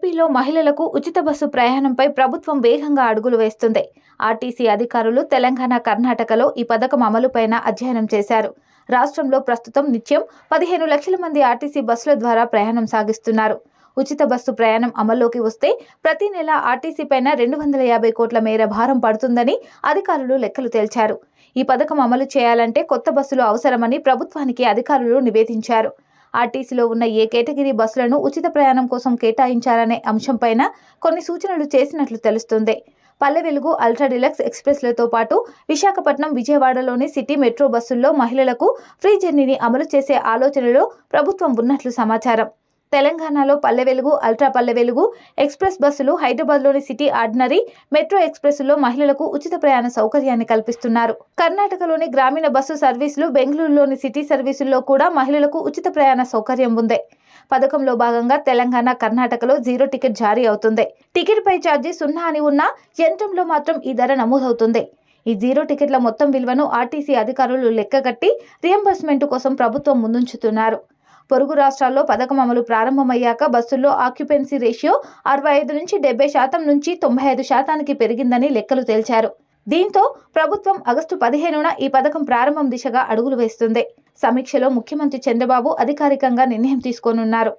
ఏపీలో మహిళలకు ఉచిత బస్సు ప్రయాణంపై ప్రభుత్వం వేగంగా అడుగులు వేస్తుంది. ఆర్టీసీ అధికారులు తెలంగాణ కర్ణాటకలో ఈ పథకం అమలుపైన అధ్యయనం చేశారు. రాష్ట్రంలో ప్రస్తుతం నిత్యం పదిహేను లక్షల మంది ఆర్టీసీ బస్సుల ద్వారా ప్రయాణం సాగిస్తున్నారు. ఉచిత బస్సు ప్రయాణం అమల్లోకి వస్తే ప్రతి నెల ఆర్టీసీ పైన రెండు వందల యాభై కోట్ల మేర భారం పడుతుందని అధికారులు లెక్కలు తేల్చారు. ఈ పథకం అమలు చేయాలంటే కొత్త బస్సులు అవసరమని ప్రభుత్వానికి అధికారులు నివేదించారు. ఆర్టీసీలో ఉన్న ఏ కేటగిరీ బస్సులను ఉచిత ప్రయాణం కోసం కేటాయించాలనే అంశంపైన కొన్ని సూచనలు చేసినట్లు తెలుస్తుంది. పల్లె వెలుగు అల్ట్రా డిలక్స్ ఎక్స్ప్రెస్లతో పాటు విశాఖపట్నం విజయవాడలోని సిటీ మెట్రో బస్సుల్లో మహిళలకు ఫ్రీ జర్నీని అమలు చేసే ఆలోచనలో ప్రభుత్వం ఉన్నట్లు సమాచారం. తెలంగాణలో పల్లె వెలుగు అల్ట్రా పల్లె వెలుగు ఎక్స్ప్రెస్ బస్సులు హైదరాబాద్లోని సిటీ ఆర్డినరీ మెట్రో ఎక్స్ప్రెస్లో మహిళలకు ఉచిత ప్రయాణ సౌకర్యాన్ని కల్పిస్తున్నారు. కర్ణాటకలోని గ్రామీణ బస్సు సర్వీసులు బెంగళూరులోని సిటీ సర్వీసుల్లో కూడా మహిళలకు ఉచిత ప్రయాణ సౌకర్యం ఉంది. పథకంలో భాగంగా తెలంగాణ కర్ణాటకలో జీరో టికెట్ జారీ అవుతుంది. టికెట్ పై ఛార్జీ సున్నా అని ఉన్న యంత్రంలో మాత్రం ఈ ధర నమోదవుతుంది. ఈ జీరో టికెట్ల మొత్తం విలువను ఆర్టీసీ అధికారులు లెక్కగట్టి రియంబర్స్మెంట్ కోసం ప్రభుత్వం ముందుంచుతున్నారు. పొరుగు రాష్ట్రాల్లో పథకం అమలు ప్రారంభమయ్యాక బస్సుల్లో ఆక్యుపెన్సీ రేషియో అరవై ఐదు నుంచి డెబ్బై శాతం నుంచి తొంభై ఐదు శాతానికి పెరిగిందని లెక్కలు తేల్చారు. దీంతో ప్రభుత్వం ఆగస్టు పదిహేనున ఈ పథకం ప్రారంభం దిశగా అడుగులు వేస్తుంది. సమీక్షలో ముఖ్యమంత్రి చంద్రబాబు అధికారికంగా నిర్ణయం తీసుకోనున్నారు.